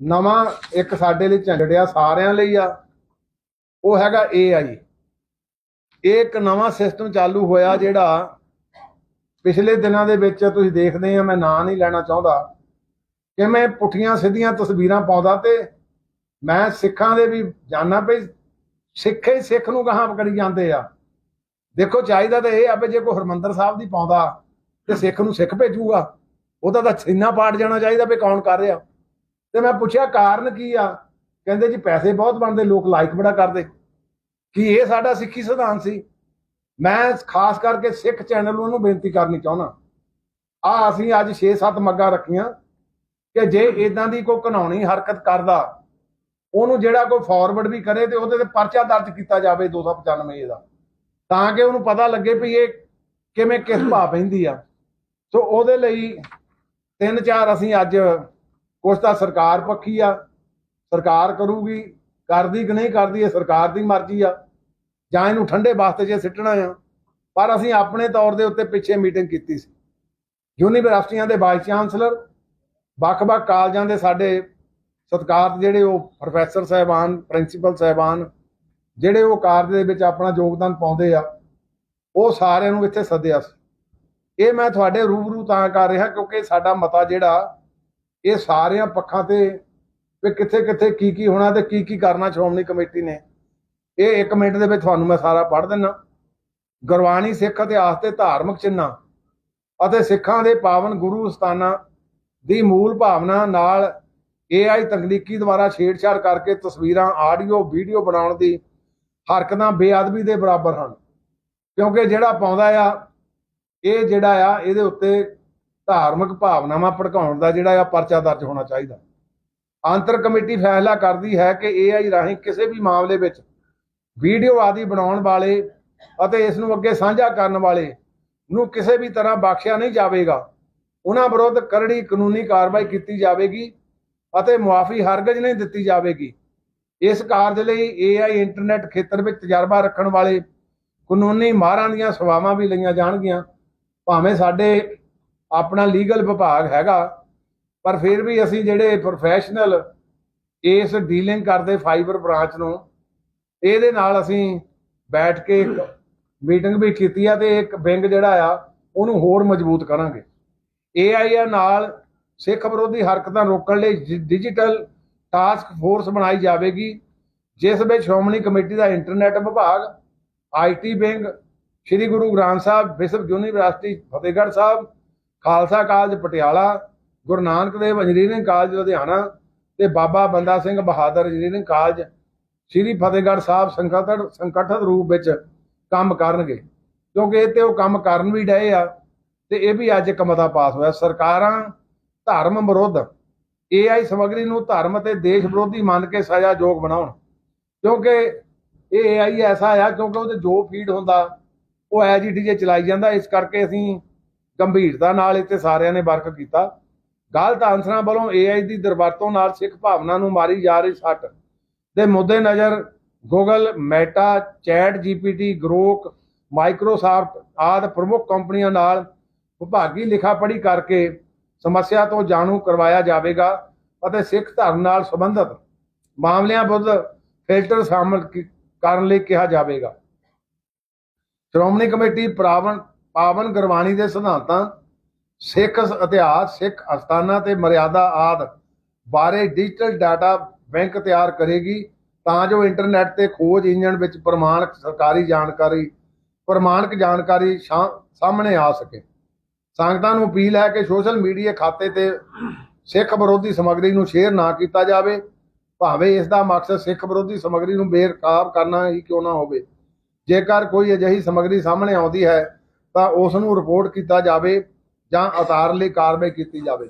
ਨਵਾਂ ਇੱਕ ਸਾਡੇ ਲਈ ਝੰਡੜਿਆ ਸਾਰਿਆਂ ਲਈ ਆ। ਉਹ ਹੈਗਾ AI ਇਹ ਇੱਕ ਨਵਾਂ ਸਿਸਟਮ ਚਾਲੂ ਹੋਇਆ ਜਿਹੜਾ ਪਿਛਲੇ ਦਿਨਾਂ ਦੇ ਵਿੱਚ ਤੁਸੀਂ ਦੇਖਦੇ ਆ, ਮੈਂ ਨਾਂ ਨਹੀਂ ਲੈਣਾ ਚਾਹੁੰਦਾ। ਕਿ ਮੈਂ ਪੁੱਠੀਆਂ ਸਿੱਧੀਆਂ ਤਸਵੀਰਾਂ ਪਾਉਂਦਾ ਤੇ ਮੈਂ ਸਿੱਖਾਂ ਦੇ ਵੀ ਜਾਣਾ ਪਈ ਸਿੱਖ ਹੀ ਸਿੱਖ ਨੂੰ ਗਾਹਾਂ ਕਰੀ ਜਾਂਦੇ ਆ। ਦੇਖੋ ਚਾਹੀਦਾ ਤਾਂ ਇਹ ਆ ਵੀ ਜੇ ਕੋਈ ਹਰਮੰਦਰ ਸਾਹਿਬ ਦੀ ਪਾਉਂਦਾ ਤੇ ਸਿੱਖ ਨੂੰ ਸਿੱਖ ਭੇਜੂਗਾ, ਉਹਦਾ ਤਾਂ ਛਿੰਨਾ ਪਾੜ ਜਾਣਾ ਚਾਹੀਦਾ ਵੀ ਕੌਣ ਕਰ ਰਿਹਾ। ਤੇ ਮੈਂ ਪੁੱਛਿਆ, ਕਾਰਨ ਕੀ ਆ? ਕਹਿੰਦੇ ਜੀ, ਪੈਸੇ ਬਹੁਤ ਬਣਦੇ, ਲੋਕ ਲਾਈਕ ਬੜਾ ਕਰਦੇ। ਕਿ ਇਹ ਸਾਡਾ ਸਿੱਖੀ ਸਿਧਾਂਤ ਸੀ। ਮੈਂ ਖਾਸ ਕਰਕੇ ਸਿੱਖ ਚੈਨਲ ਨੂੰ ਬੇਨਤੀ ਕਰਨੀ ਚਾਹੁੰਦਾ। ਆ ਅਸੀਂ ਅੱਜ 6-7 ਮੱਗਾ ਰੱਖੀਆਂ ਕਿ ਜੇ ਇਦਾਂ ਦੀ ਕੋਈ ਘਨਾਉਣੀ ਹਰਕਤ ਕਰਦਾ, ਉਹਨੂੰ ਜਿਹੜਾ ਕੋਈ ਫਾਰਵਰਡ ਵੀ ਕਰੇ ਤੇ ਉਹਦੇ ਤੇ ਪਰਚਾ ਦਰਜ ਕੀਤਾ ਜਾਵੇ 295 ਇਹਦਾ ਤਾਂ ਕਿ ਉਹਨੂੰ ਪਤਾ ਲੱਗੇ ਵੀ ਇਹ ਕਿਵੇਂ ਕਿਸ ਭਾਅ ਪੈਂਦੀ ਆ। ਸੋ ਉਹਦੇ ਲਈ ਤਿੰਨ ਚਾਰ ਅਸੀਂ ਅੱਜ ਕੁਛ ਤਾਂ ਸਰਕਾਰ ਪੱਖੀ ਆ, ਸਰਕਾਰ ਕਰੂਗੀ, ਕਰਦੀ ਕਿ ਨਹੀਂ ਕਰਦੀ, ਇਹ ਸਰਕਾਰ ਦੀ ਮਰਜ਼ੀ ਆ। ਜਾਂ ਇਹਨੂੰ ਠੰਡੇ ਵਾਸਤੇ ਜੇ ਸਿੱਟਣਾ ਆ। ਪਰ ਅਸੀਂ ਆਪਣੇ ਤੌਰ ਦੇ ਉੱਤੇ ਪਿੱਛੇ ਮੀਟਿੰਗ ਕੀਤੀ ਸੀ। ਯੂਨੀਵਰਸਿਟੀਆਂ ਦੇ ਵਾਈਸ ਚਾਂਸਲਰ, ਵੱਖ-ਵੱਖ ਕਾਲਜਾਂ ਦੇ ਸਾਡੇ ਸਤਿਕਾਰਤ ਜਿਹੜੇ ਉਹ ਪ੍ਰੋਫੈਸਰ ਸਾਹਿਬਾਨ, ਪ੍ਰਿੰਸੀਪਲ ਸਾਹਿਬਾਨ, ਜਿਹੜੇ ਉਹ ਕਾਰਜ ਦੇ ਵਿੱਚ ਆਪਣਾ ਯੋਗਦਾਨ ਪਾਉਂਦੇ ਆ, ਉਹ ਸਾਰਿਆਂ ਨੂੰ ਇੱਥੇ ਸੱਦਿਆ ਸੀ। ਇਹ ਮੈਂ ਤੁਹਾਡੇ ਰੂਬਰੂ ਤਾਂ ਕਰ ਰਿਹਾ ਕਿਉਂਕਿ ਸਾਡਾ ਮਤਾ ਜਿਹੜਾ ਇਹ ਸਾਰਿਆਂ ਪੱਖਾਂ ਤੇ ਵੀ ਕਿੱਥੇ ਕਿੱਥੇ ਕੀ ਕੀ ਹੋਣਾ ਤੇ ਕੀ ਕੀ ਕਰਨਾ ਸ਼੍ਰੋਮਣੀ ਕਮੇਟੀ ਨੇ। ਇਹ 1 ਮਿੰਟ ਦੇ ਵਿੱਚ ਤੁਹਾਨੂੰ ਮੈਂ ਸਾਰਾ ਪੜ੍ਹ ਦਿੰਨਾ। ਗੁਰਬਾਣੀ ਸਿੱਖ ਇਤਿਹਾਸ ਤੇ ਧਾਰਮਿਕ ਚਿੰਨ੍ਹਾਂ ਅਤੇ ਸਿੱਖਾਂ ਦੇ ਪਾਵਨ ਗੁਰੂ ਸਥਾਨਾਂ ਦੀ ਮੂਲ ਭਾਵਨਾ ਨਾਲ AI ਤਕਨੀਕੀ ਦੁਆਰਾ ਛੇੜਛਾੜ ਕਰਕੇ ਤਸਵੀਰਾਂ, ਆਡੀਓ, ਵੀਡੀਓ ਬਣਾਉਣ ਦੀ ਹਰਕਤਾਂ ਬੇਅਦਬੀ ਦੇ ਬਰਾਬਰ ਹਨ। ਕਿਉਂਕਿ ਜਿਹੜਾ ਪਾਉਂਦਾ ਆ, ਇਹ ਜਿਹੜਾ ਆ, ਇਹਦੇ ਉੱਤੇ ਧਾਰਮਿਕ ਭਾਵਨਾਵਾਂ ਭੜਕਾਉਣ ਦਾ ਜਿਹੜਾ ਆ ਪਰਚਾ ਦਰਜ ਹੋਣਾ ਚਾਹੀਦਾ। ਅੰਤਰ ਕਮੇਟੀ ਫੈਸਲਾ ਕਰਦੀ ਹੈ ਕਿ AI ਰਾਹੀਂ ਕਿਸੇ ਵੀ ਮਾਮਲੇ ਵਿੱਚ ਵੀਡੀਓ ਆਦਿ ਬਣਾਉਣ ਵਾਲੇ ਅਤੇ ਇਸ ਨੂੰ ਅੱਗੇ ਸਾਂਝਾ ਕਰਨ ਵਾਲੇ ਨੂੰ ਕਿਸੇ ਵੀ ਤਰ੍ਹਾਂ ਬਖਸ਼ਿਆ ਨਹੀਂ ਜਾਵੇਗਾ। ਉਹਨਾਂ ਵਿਰੁੱਧ ਕਰੜੀ ਕਾਨੂੰਨੀ ਕਾਰਵਾਈ ਕੀਤੀ ਜਾਵੇਗੀ ਅਤੇ ਮੁਆਫੀ ਹਰਗਜ਼ ਨਹੀਂ ਦਿੱਤੀ ਜਾਵੇਗੀ। ਇਸ ਕਾਰਜ ਲਈ AI ਇੰਟਰਨੈਟ ਖੇਤਰ ਵਿੱਚ ਤਜਰਬਾ ਰੱਖਣ ਵਾਲੇ ਕਾਨੂੰਨੀ ਮਾਹਰਾਂ ਦੀਆਂ ਸੇਵਾਵਾਂ ਵੀ ਲਈਆਂ ਜਾਣਗੀਆਂ। ਭਾਵੇਂ ਸਾਡੇ ਆਪਣਾ ਲੀਗਲ ਵਿਭਾਗ ਹੈਗਾ, ਪਰ ਫਿਰ ਵੀ ਅਸੀਂ ਜਿਹੜੇ ਪ੍ਰੋਫੈਸ਼ਨਲ ਇਸ ਡੀਲਿੰਗ ਕਰਦੇ ਫਾਈਬਰ ਬ੍ਰਾਂਚ ਨੂੰ, ਇਹਦੇ ਨਾਲ ਅਸੀਂ ਬੈਠ ਕੇ ਮੀਟਿੰਗ ਵੀ ਕੀਤੀ ਆ ਤੇ ਇੱਕ ਵਿੰਗ ਜਿਹੜਾ ਆ, ਉਹਨੂੰ ਹੋਰ ਮਜ਼ਬੂਤ ਕਰਾਂਗੇ। AI ਨਾਲ ਸਿੱਖ ਵਿਰੋਧੀ ਹਰਕਤਾਂ ਰੋਕਣ ਲਈ ਡਿਜੀਟਲ ਟਾਸਕ ਫੋਰਸ ਬਣਾਈ ਜਾਵੇਗੀ, ਜਿਸ ਵਿੱਚ ਸ਼੍ਰੋਮਣੀ ਕਮੇਟੀ ਦਾ ਇੰਟਰਨੈਟ ਵਿਭਾਗ IT wing Sri Guru Granth Sahib Vishwa university Fatehgarh Sahib Khalsa college Patiala, Guru Nanak Dev engineering college Ludhiana ਤੇ ਬਾਬਾ ਬੰਦਾ ਸਿੰਘ ਬਹਾਦਰ ਇੰਜੀਨੀਅਰਿੰਗ ਕਾਲਜ, ਸ੍ਰੀ ਫਤਿਹਗੜ੍ਹ ਸਾਹਿਬ ਸੰਗਠਨ ਸੰਗਠਿਤ ਰੂਪ ਵਿੱਚ ਕੰਮ ਕਰਨਗੇ। ਕਿਉਂਕਿ ਇਹ ਤੇ ਉਹ ਕੰਮ ਕਰਨ ਵੀ ਡਏ ਆ ਤੇ ਇਹ ਵੀ ਅੱਜ ਇੱਕ ਮਤਾ ਪਾਸ ਹੋਇਆ। ਸਰਕਾਰਾਂ ਧਰਮ ਵਿਰੁੱਧ AI ਸਮੱਗਰੀ ਨੂੰ ਧਰਮ ਅਤੇ ਦੇਸ਼ ਵਿਰੋਧੀ ਮੰਨ ਕੇ ਸਜ਼ਾਯੋਗ ਬਣਾਉਣ। ਕਿਉਂਕਿ ਇਹ AI ਐਸਾ ਆ, ਕਿਉਂਕਿ ਉਹਦੇ ਜੋ ਫੀਡ ਹੁੰਦਾ, ਉਹ ਐਜੀਟੀਜੇ ਚਲਾਈ ਜਾਂਦਾ। ਇਸ ਕਰਕੇ ਅਸੀਂ ਗੰਭੀਰਤਾ ਨਾਲ ਇੱਥੇ ਸਾਰਿਆਂ ਨੇ ਵਰਕ ਕੀਤਾ। ਗਲਤ ਆਨਸਰਾਂ ਵੱਲੋਂ AI ਦੀ ਦੁਰਵਰਤੋਂ ਨਾਲ ਸਿੱਖ ਭਾਵਨਾ ਨੂੰ ਮਾਰੀ ਜਾ ਰਹੀ ਸੱਟ। ਦੇ ਮੁੱਦੇ ਨਜ਼ਰ Google Meta Chat GPT Grok Microsoft ਆਦਿ ਪ੍ਰਮੁੱਖ ਕੰਪਨੀਆਂ ਨਾਲ ਵਿਭਾਗੀ ਲਿਖਾ ਪੜ੍ਹੀ ਕਰਕੇ ਸਮੱਸਿਆ ਤੋਂ ਜਾਣੂ ਕਰਵਾਇਆ ਜਾਵੇਗਾ ਅਤੇ ਸਿੱਖ ਧਰਮ ਨਾਲ ਸੰਬੰਧਿਤ ਮਾਮਲਿਆਂ ਵਿਰੁੱਧ ਫਿਲਟਰ ਸ਼ਾਮਲ ਕਰਨ ਲਈ ਕਿਹਾ ਜਾਵੇਗਾ। ਸ਼੍ਰੋਮਣੀ ਕਮੇਟੀ ਪਾਵਨ ਪਾਵਨ ਗੁਰਬਾਣੀ ਦੇ ਸਿਧਾਂਤਾਂ, ਸਿੱਖ ਇਤਿਹਾਸ, ਸਿੱਖ ਅਸਥਾਨਾਂ ਤੇ ਮਰਿਆਦਾ ਆਦ ਬਾਰੇ ਡਿਜੀਟਲ ਡਾਟਾ ਬੈਂਕ ਤਿਆਰ ਕਰੇਗੀ ਤਾਂ ਜੋ ਇੰਟਰਨੈਟ ਤੇ ਖੋਜ ਇੰਜਣ ਵਿੱਚ ਪ੍ਰਮਾਣਿਕ ਸਰਕਾਰੀ ਜਾਣਕਾਰੀ, ਪ੍ਰਮਾਣਿਕ ਜਾਣਕਾਰੀ ਸਾਹਮਣੇ ਆ ਸਕੇ। ਸੰਗਤਾਂ ਨੂੰ ਅਪੀਲ ਹੈ ਕਿ ਸੋਸ਼ਲ ਮੀਡੀਆ ਖਾਤੇ ਤੇ ਸਿੱਖ ਵਿਰੋਧੀ ਸਮੱਗਰੀ ਨੂੰ ਸ਼ੇਅਰ ਨਾ ਕੀਤਾ ਜਾਵੇ। ਭਾਵੇਂ ਇਸ ਦਾ ਮਕਸਦ ਸਿੱਖ ਵਿਰੋਧੀ ਸਮੱਗਰੀ ਨੂੰ ਬੇਰਕਾਬ ਕਰਨਾ ਹੀ ਕਿਉਂ ਨਾ ਹੋਵੇ। ਜੇਕਰ ਕੋਈ ਅਜਿਹੀ ਸਮੱਗਰੀ ਸਾਹਮਣੇ ਆਉਂਦੀ ਹੈ ਤਾਂ ਉਸ ਨੂੰ ਰਿਪੋਰਟ ਕੀਤਾ ਜਾਵੇ ਜਾਂ ਉਤਾਰ ਲਈ ਕਾਰਵਾਈ ਕੀਤੀ ਜਾਵੇ।